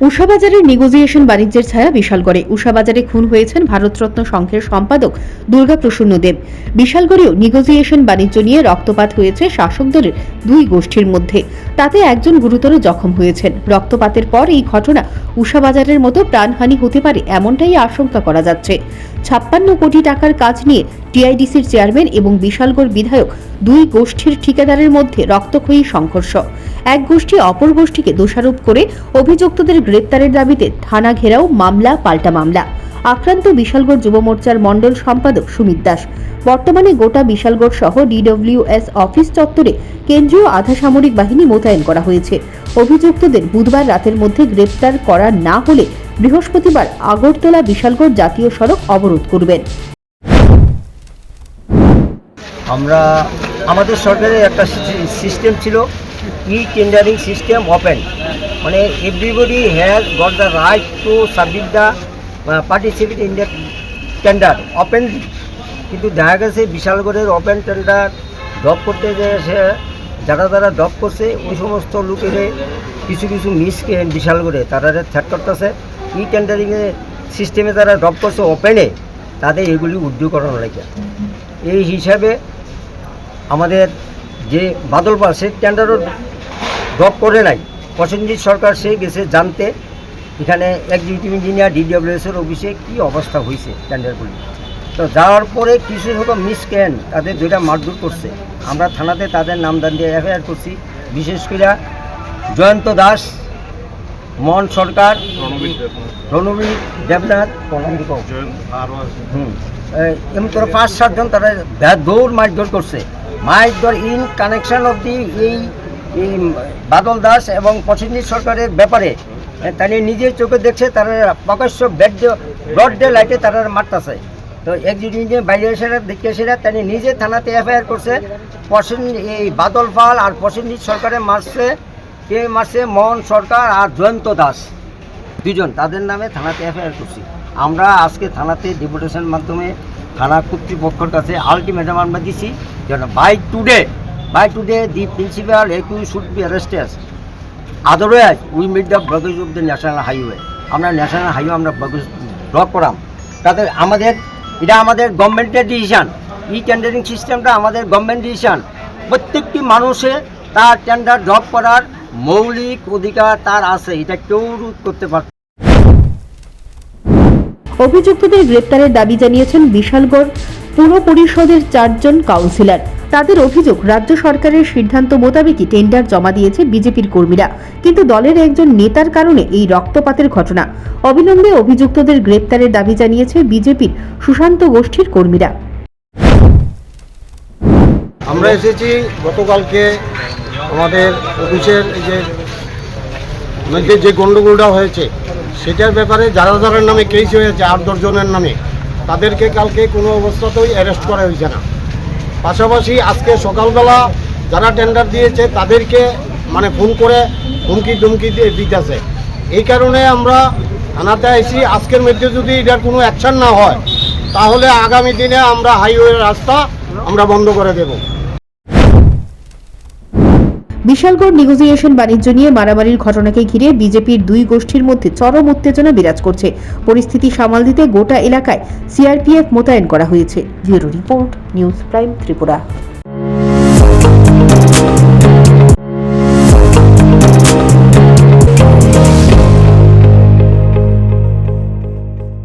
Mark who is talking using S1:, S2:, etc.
S1: উষাবাজারের negotiation বাণিজ্যের ছায়া বিশালগড়ে উষাবাজারে খুন হয়েছেন ভারতরত্ন সংঘের সম্পাদক দুর্গাপ্রসন্ন দেব। বিশালগড়েও নেগোসিয়েশন বাণিজ্য নিয়ে রক্তপাত হয়েছে শাসক দলের দুই গোষ্ঠীর মধ্যে। তাতে একজন গুরুতর জখম হয়েছেন। রক্তপাতের পর এই ঘটনা উষাবাজারের মতো প্রাণহানি হতে পারে এমনটাই আশঙ্কা করা যাচ্ছে। ছাপ্পান্ন কোটি টাকার কাজ নিয়ে টিআইডিসির চেয়ারম্যান এবং বিশালগড় বিধায়ক দুই গোষ্ঠীর ঠিকাদারের মধ্যে রক্তক্ষয়ী সংঘর্ষ। এক গোষ্ঠী অপর গোষ্ঠীকে দোষারোপ করে অভিযুক্তদের গ্রেপ্তারের দাবিতে থানা ঘেরাও মামলা, পাল্টা মামলা। আক্রান্ত বিশালগড় যুব মোর্চার মণ্ডল সম্পাদক সুমিত দাস। বর্তমানে গোটা বিশালগড় সহ ডিডব্লিউএস অফিস চত্বরে কেন্দ্রীয় আধা সামরিক বাহিনী মোতায়েন করা হয়েছে। অভিযুক্তদের বুধবার রাতের মধ্যে গ্রেপ্তার করা না হলে বৃহস্পতিবার আগরতলা বিশালগড় জাতীয় সড়ক অবরোধ করবেন।
S2: আমরা, আমাদের সরকারের একটা সিস্টেম ছিল ই টেন্ডারিং সিস্টেম ওপেন মানে everybody has got the right to submit the participate in the tender open কিন্তু দেখা গেছে বিশালগড়ের ওপেন টেন্ডার ড্রপ করতে যে যারা যারা ড্রপ করছে, ওই সমস্ত লোকের কিছু কিছু মিসকে বিশালগড়ে, তারা থ্যাট করতেছে, ই টেন্ডারিংয়ের সিস্টেমে তারা ড্রপ করছে ওপেনে তাদের এগুলি উদ্যোগ করানো লাগে। এই হিসাবে আমাদের যে বাদল পাল সে টেন্ডারও ড্রপ করে নাই। প্রসেনজিৎ সরকার সে গেছে জানতে এখানে এক্সিকিউটিভ ইঞ্জিনিয়ার ডিডব্লিউএসের অফিসে কী অবস্থা হয়েছে টেন্ডারগুলি তো যাওয়ার পরে কিছু হতো মিস ক্যান তাদের দুইটা মারধর করছে। আমরা থানাতে তাদের নামদান দিয়ে এফআইআর করছি। বিশেষ করে জয়ন্ত দাস, মন সরকার, রণবীর দেবনাথ, হুম এমন করে পাঁচ সাতজন তারা দৌড় মারধর করছে। মারধর ইন কানেকশন অব দি এই এই বাদল দাস এবং প্রসেনজিৎ সরকারের ব্যাপারে তারা নিজের চোখে দেখছে তারা প্রকাশ্য বেড ব্রড ডে লাইটে তারা মারতেছে। তো একজন বাইরে এসে দেখতে এসে তারা নিজে থানাতে এফআইআর করছে। প্রসেন এই বাদল পাল আর প্রসেনজিৎ সরকারে মারছে। কে মারছে? মোহন সরকার আর জয়ন্ত দাস। দুজন তাদের নামে থানাতে এফআইআর করছি। আমরা আজকে থানাতে ডেপুটেশন মাধ্যমে থানা কর্তৃপক্ষের কাছে আলটিমেটাম আমরা দিছি, যেন by today by today the principal একু should be arrested otherwise we meet the blockage of the national highway আমরা ন্যাশনাল হাইওয়ে আমরা ব্লক করাম। তাতে আমাদের, এটা আমাদের গভর্নমেন্টের ডিসিশান ই টেন্ডারিং সিস্টেমটা আমাদের গভর্নমেন্ট ডিসিশান প্রত্যেকটি মানুষে তার টেন্ডার ড্রপ করার মৌলিক অধিকার তার আছে। এটা কেউ রোধ করতে পারছে না।
S1: অভিযুক্তদের গ্রেপ্তারের দাবি জানিয়েছেন বিশালগড় পুর পরিষদের চারজন কাউন্সিলর তাদের অভিযোগ, রাজ্য সরকারের সিদ্ধান্ত মোতাবেকই টেন্ডার জমা দিয়েছে বিজেপির কর্মীরা। কিন্তু দলের একজন নেতার কারণে এই রক্তপাতের ঘটনা। অবিলম্বে অভিযুক্তদের গ্রেপ্তারের দাবি জানিয়েছে বিজেপির সুশান্ত গোষ্ঠীর কর্মীরা।
S3: আমরা এসেছি, গতকালকে আমাদের অফিসের যে মধ্যে যে গণ্ডগোলটা হয়েছে, সেটার ব্যাপারে যারা যারার নামে কেস হয়েছে, আট দশজনের নামে, তাদেরকে কালকে কোনো অবস্থাতেই অ্যারেস্ট করা হয়েছে না। পাশাপাশি আজকে সকালবেলা যারা টেন্ডার দিয়েছে তাদেরকে মানে ফোন করে হুমকি ধুমকি দিয়ে দিতেছে। এই কারণে আমরা আনাতে আইসি আজকের মধ্যে যদি এটার কোনো অ্যাকশান না হয়, তাহলে আগামী দিনে আমরা হাইওয়ে রাস্তা আমরা বন্ধ করে দেবো।
S1: বিশালগড় নেগোসিয়েশন বাণিজ্য নিয়ে মারামারির ঘটনাকে ঘিরে বিজেপির দুই গোষ্ঠীর মধ্যে চরম উত্তেজনা বিরাজ করছে। পরিস্থিতি সামাল দিতে গোটা এলাকায় সিআরপিএফ মোতায়েন করা হয়েছে। Bureau report, news prime Tripura.